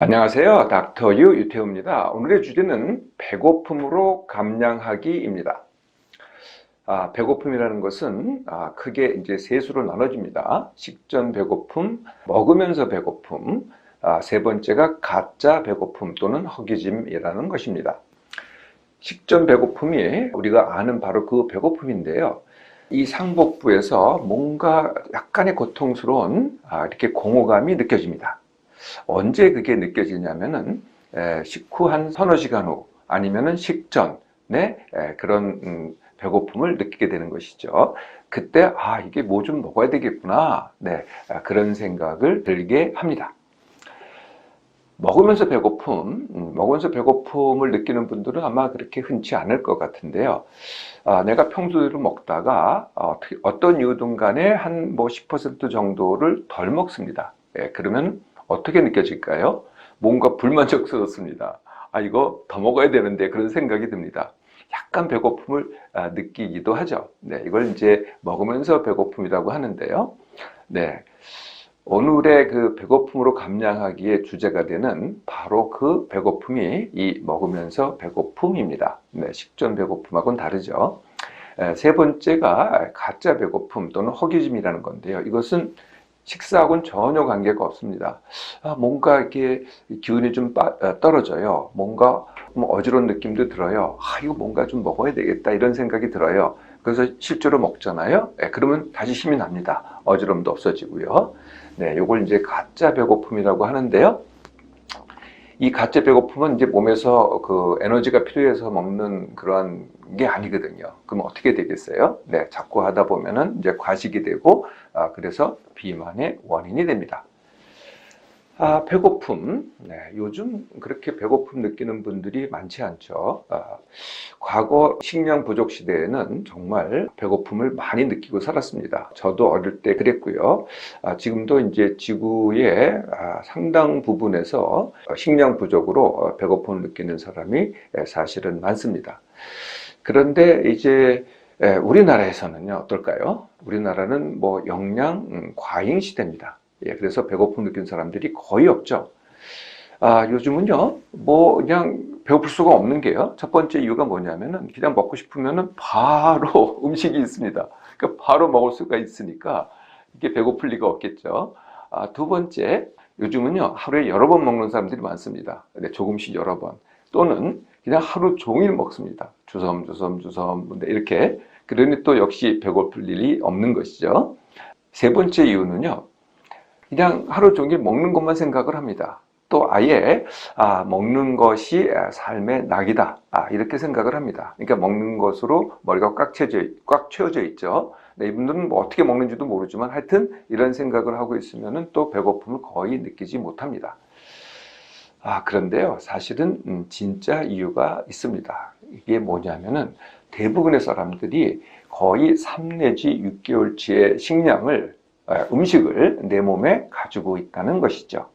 안녕하세요. 닥터 유 유태우입니다. 오늘의 주제는 배고픔으로 감량하기입니다. 아, 배고픔이라는 것은 아, 크게 이제 세 수로 나눠집니다. 식전 배고픔, 먹으면서 배고픔, 아, 세 번째가 가짜 배고픔 또는 허기짐이라는 것입니다. 식전 배고픔이 우리가 아는 바로 그 배고픔인데요. 이 상복부에서 뭔가 약간의 고통스러운 아, 이렇게 공허감이 느껴집니다. 언제 그게 느껴지냐면은 에, 식후 한 서너 시간 후 아니면은 식전에 에, 그런 음, 배고픔을 느끼게 되는 것이죠. 그때 아 이게 뭐 좀 먹어야 되겠구나. 네 아, 그런 생각을 들게 합니다. 먹으면서 배고픔, 음, 먹으면서 배고픔을 느끼는 분들은 아마 그렇게 흔치 않을 것 같은데요. 아, 내가 평소대로 먹다가 어, 어떤 이유든 간에 한 뭐 10% 정도를 덜 먹습니다. 예, 그러면 어떻게 느껴질까요? 뭔가 불만족스럽습니다. 아, 이거 더 먹어야 되는데 그런 생각이 듭니다. 약간 배고픔을 아, 느끼기도 하죠. 네, 이걸 이제 먹으면서 배고픔이라고 하는데요. 네. 오늘의 그 배고픔으로 감량하기에 주제가 되는 바로 그 배고픔이 이 먹으면서 배고픔입니다. 네, 식전 배고픔하고는 다르죠. 세 번째가 가짜 배고픔 또는 허기짐이라는 건데요. 이것은 식사하고는 전혀 관계가 없습니다. 아, 뭔가 이렇게 기운이 좀 빠, 어, 떨어져요. 뭔가 뭐 어지러운 느낌도 들어요. 아, 이거 뭔가 좀 먹어야 되겠다 이런 생각이 들어요. 그래서 실제로 먹잖아요. 네, 그러면 다시 힘이 납니다. 어지럼도 없어지고요. 네, 요걸 이제 가짜 배고픔이라고 하는데요. 이 가짜 배고픔은 이제 몸에서 그 에너지가 필요해서 먹는 그런 게 아니거든요. 그럼 어떻게 되겠어요? 네, 자꾸 하다 보면은 이제 과식이 되고, 아, 그래서 비만의 원인이 됩니다. 아, 배고픔. 네, 요즘 그렇게 배고픔 느끼는 분들이 많지 않죠. 아, 과거 식량 부족 시대에는 정말 배고픔을 많이 느끼고 살았습니다. 저도 어릴 때 그랬고요. 아, 지금도 이제 지구의 아, 상당 부분에서 식량 부족으로 배고픔을 느끼는 사람이 사실은 많습니다. 그런데 이제 우리나라에서는요, 어떨까요? 우리나라는 뭐 영양 음, 과잉 시대입니다. 예, 그래서 배고픔 느끼는 사람들이 거의 없죠. 아, 요즘은요, 뭐, 그냥 배고플 수가 없는 게요. 첫 번째 이유가 뭐냐면은, 그냥 먹고 싶으면은 바로 음식이 있습니다. 그러니까 바로 먹을 수가 있으니까, 이게 배고플 리가 없겠죠. 아, 두 번째, 요즘은요, 하루에 여러 번 먹는 사람들이 많습니다. 네, 조금씩 여러 번. 또는 그냥 하루 종일 먹습니다. 주섬, 주섬, 주섬, 이렇게. 그러니 또 역시 배고플 일이 없는 것이죠. 세 번째 이유는요, 그냥 하루 종일 먹는 것만 생각을 합니다. 또 아예 아, 먹는 것이 삶의 낙이다. 아, 이렇게 생각을 합니다. 그러니까 먹는 것으로 머리가 꽉 채워져, 꽉 채워져 있죠. 네, 이분들은 뭐 어떻게 먹는지도 모르지만 하여튼 이런 생각을 하고 있으면 또 배고픔을 거의 느끼지 못합니다. 아, 그런데요. 사실은 음, 진짜 이유가 있습니다. 이게 뭐냐면은 대부분의 사람들이 거의 3 내지 6개월치의 식량을 아, 음식을 내 몸에 가지고 있다는 것이죠.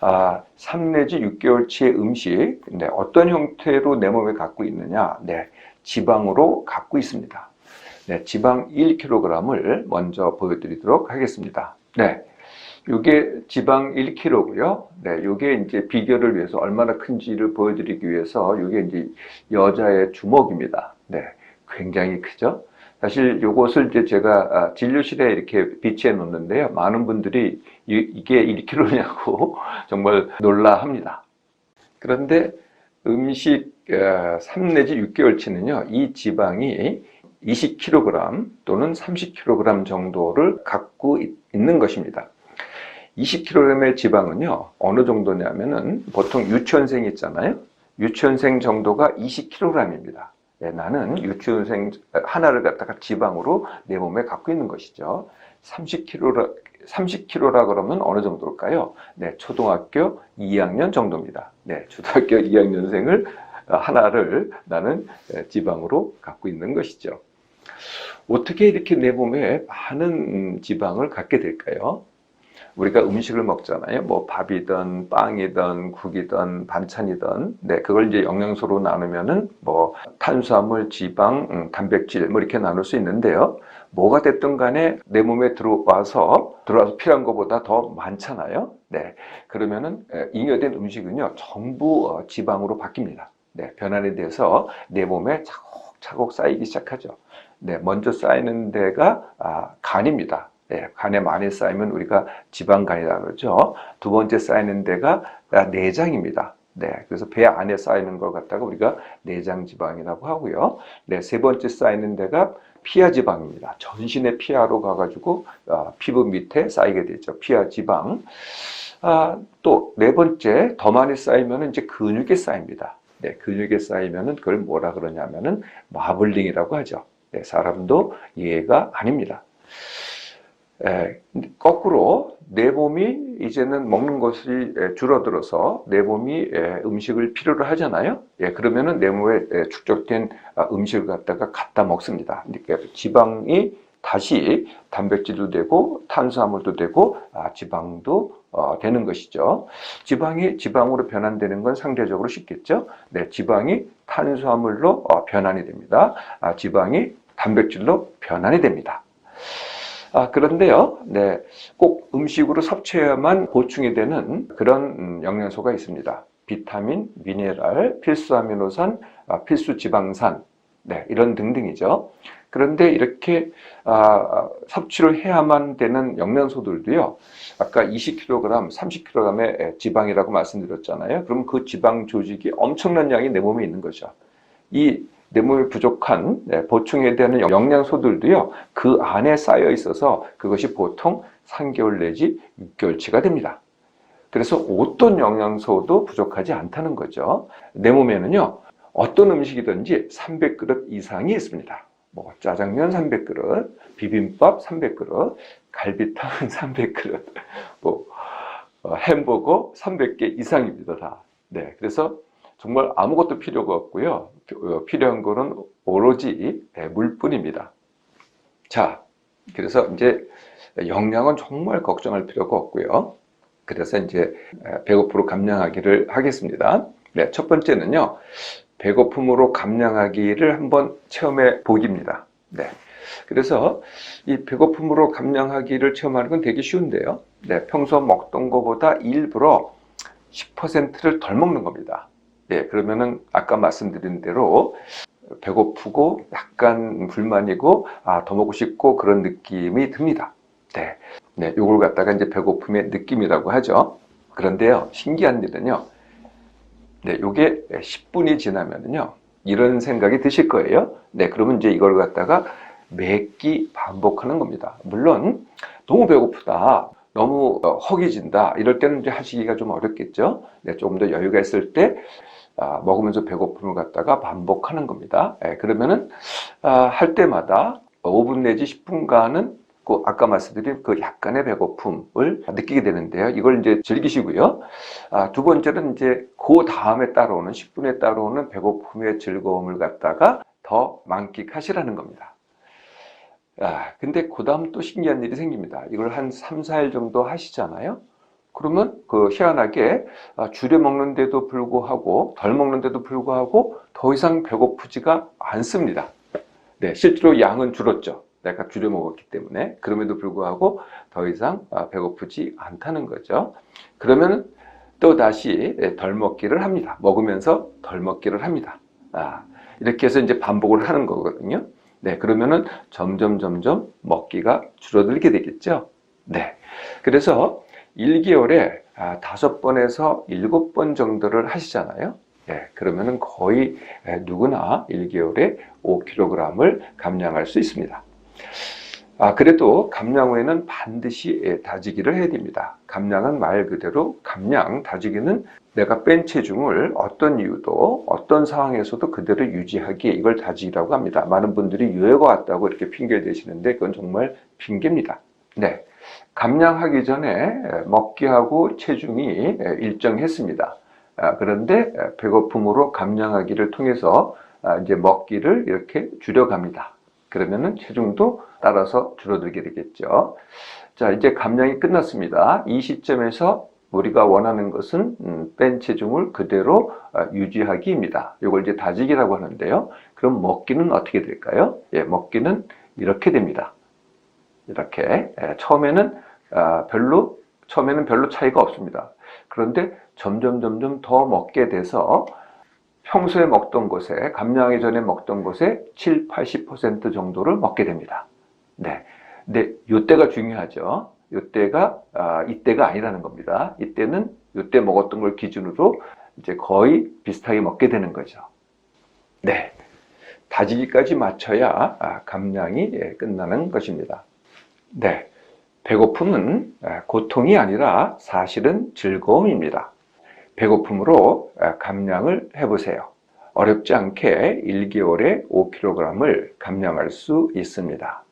아, 3 내지 6개월치의 음식, 네, 어떤 형태로 내 몸에 갖고 있느냐? 네, 지방으로 갖고 있습니다. 네, 지방 1kg을 먼저 보여드리도록 하겠습니다. 네, 이게 지방 1kg고요. 네, 이게 이제 비교를 위해서 얼마나 큰지를 보여드리기 위해서 이게 이제 여자의 주먹입니다. 네, 굉장히 크죠. 사실 이것을 이제 제가 아, 진료실에 이렇게 비치해 놓는데요. 많은 분들이 이게 1kg냐고 정말 놀라합니다. 그런데 음식 3 어, 내지 6개월치는요, 이 지방이 20kg 또는 30kg 정도를 갖고 있는 것입니다. 20kg의 지방은요, 어느 정도냐면은 보통 유치원생 있잖아요. 유치원생 정도가 20kg입니다. 네, 나는 유치원생 하나를 갖다가 지방으로 내 몸에 갖고 있는 것이죠. 30kg라, 30kg라 그러면 어느 정도일까요? 네, 초등학교 2학년 정도입니다. 네, 초등학교 2학년생을 하나를 나는 지방으로 갖고 있는 것이죠. 어떻게 이렇게 내 몸에 많은 지방을 갖게 될까요? 우리가 음식을 먹잖아요. 뭐 밥이든 빵이든 국이든 반찬이든 네 그걸 이제 영양소로 나누면은 뭐 탄수화물, 지방, 음, 단백질 뭐 이렇게 나눌 수 있는데요. 뭐가 됐든 간에 내 몸에 들어와서 들어와서 필요한 것보다 더 많잖아요. 네, 그러면은 에, 잉여된 음식은요 전부 어, 지방으로 바뀝니다. 네, 변환이 돼서 내 몸에 차곡차곡 쌓이기 시작하죠. 네, 먼저 쌓이는 데가 아, 간입니다. 네, 간에 많이 쌓이면 우리가 지방간이라고 그러죠. 두 번째 쌓이는 데가 아, 내장입니다. 네, 그래서 배 안에 쌓이는 걸 갖다가 우리가 내장 지방이라고 하고요. 네, 세 번째 쌓이는 데가 피하 지방입니다. 전신의 피하로 가가지고 아, 피부 밑에 쌓이게 되죠. 피하 지방. 아, 또 네 번째 더 많이 쌓이면 이제 근육에 쌓입니다. 네, 근육에 쌓이면은 그걸 뭐라 그러냐면은 마블링이라고 하죠. 네, 사람도 이해가 아닙니다. 에, 거꾸로 내 몸이 이제는 먹는 것이 에, 줄어들어서 내 몸이 에, 음식을 필요로 하잖아요. 예, 그러면은 내 몸에 에, 축적된 아, 음식을 갖다가 갖다 먹습니다. 그러니까 지방이 다시 단백질도 되고 탄수화물도 되고 아, 지방도 어, 되는 것이죠. 지방이 지방으로 변환되는 건 상대적으로 쉽겠죠. 네, 지방이 탄수화물로 어, 변환이 됩니다. 아, 지방이 단백질로 변환이 됩니다. 아, 그런데요, 네, 꼭 음식으로 섭취해야만 보충이 되는 그런 음, 영양소가 있습니다. 비타민, 미네랄, 필수 아미노산, 아, 필수 지방산, 네, 이런 등등이죠. 그런데 이렇게 아, 섭취를 해야만 되는 영양소들도요, 아까 20kg, 30kg의 지방이라고 말씀드렸잖아요. 그럼 그 지방 조직이 엄청난 양이 내 몸에 있는 거죠. 이 내 몸에 부족한 네, 보충해야 되는 영양소들도요, 그 안에 쌓여 있어서 그것이 보통 3개월 내지 6개월치가 됩니다. 그래서 어떤 영양소도 부족하지 않다는 거죠. 내 몸에는요, 어떤 음식이든지 300그릇 이상이 있습니다. 뭐 짜장면 300그릇, 비빔밥 300그릇, 갈비탕 300그릇, 뭐 어, 햄버거 300개 이상입니다. 다. 네, 그래서 정말 아무것도 필요가 없고요. 어, 필요한 거는 오로지 네, 물뿐입니다. 자, 그래서 이제 영양은 정말 걱정할 필요가 없고요. 그래서 이제 배고프로 감량하기를 하겠습니다. 네, 첫 번째는요. 배고픔으로 감량하기를 한번 체험해 보기입니다. 네. 그래서 이 배고픔으로 감량하기를 체험하는 건 되게 쉬운데요. 네, 평소 먹던 것보다 일부러 10%를 덜 먹는 겁니다. 네, 그러면은 아까 말씀드린 대로 배고프고 약간 불만이고 아, 더 먹고 싶고 그런 느낌이 듭니다. 네. 네, 요걸 갖다가 이제 배고픔의 느낌이라고 하죠. 그런데요, 신기한 일은요. 네, 요게 10분이 지나면은요. 이런 생각이 드실 거예요. 네, 그러면 이제 이걸 갖다가 매끼 반복하는 겁니다. 물론 너무 배고프다. 너무 어, 허기진다. 이럴 때는 이제 하시기가 좀 어렵겠죠. 네, 조금 더 여유가 있을 때 아, 먹으면서 배고픔을 갖다가 반복하는 겁니다. 네, 그러면은 아, 할 때마다 5분 내지 10분간은 그 아까 말씀드린 그 약간의 배고픔을 느끼게 되는데요. 이걸 이제 즐기시고요. 아, 두 번째는 이제 그 다음에 따라오는 10분에 따라오는 배고픔의 즐거움을 갖다가 더 만끽하시라는 겁니다. 아, 근데 그 다음 또 신기한 일이 생깁니다. 이걸 한 3, 4일 정도 하시잖아요. 그러면 그 희한하게 아, 줄여 먹는데도 불구하고 덜 먹는데도 불구하고 더 이상 배고프지가 않습니다. 네, 실제로 양은 줄었죠. 내가 줄여 먹었기 때문에 그럼에도 불구하고 더 이상 아, 배고프지 않다는 거죠. 그러면 또 다시 덜 먹기를 합니다. 먹으면서 덜 먹기를 합니다. 아, 이렇게 해서 이제 반복을 하는 거거든요. 네, 그러면은 점점 점점 먹기가 줄어들게 되겠죠. 네. 그래서 1개월에 아, 5번에서 7번 정도를 하시잖아요. 네, 그러면은 거의 누구나 1개월에 5kg을 감량할 수 있습니다. 아, 그래도 감량 후에는 반드시 다지기를 해야 됩니다. 감량은 말 그대로 감량, 다지기는 내가 뺀 체중을 어떤 이유도 어떤 상황에서도 그대로 유지하기 이걸 다지기라고 합니다. 많은 분들이 유해가 왔다고 이렇게 핑계 대시는데 그건 정말 핑계입니다. 네. 감량하기 전에 먹기하고 체중이 일정했습니다. 아, 그런데 배고픔으로 감량하기를 통해서 아, 이제 먹기를 이렇게 줄여갑니다. 그러면은 체중도 따라서 줄어들게 되겠죠. 자, 이제 감량이 끝났습니다. 이 시점에서 우리가 원하는 것은 음, 뺀 체중을 그대로 아, 유지하기입니다. 이걸 이제 다지기라고 하는데요. 그럼 먹기는 어떻게 될까요? 예, 먹기는 이렇게 됩니다. 이렇게 예, 처음에는 아, 별로 처음에는 별로 차이가 없습니다. 그런데 점점 점점 더 먹게 돼서 평소에 먹던 곳에 감량하기 전에 먹던 곳에 7, 80% 정도를 먹게 됩니다. 네. 근데 이때가 중요하죠. 이때가 아, 이때가 아니라는 겁니다. 이때는 이때 먹었던 걸 기준으로 이제 거의 비슷하게 먹게 되는 거죠. 네. 다지기까지 맞춰야 아, 감량이 예, 끝나는 것입니다. 네. 배고픔은 아, 고통이 아니라 사실은 즐거움입니다. 배고픔으로 아, 감량을 해보세요. 어렵지 않게 1개월에 5kg을 감량할 수 있습니다.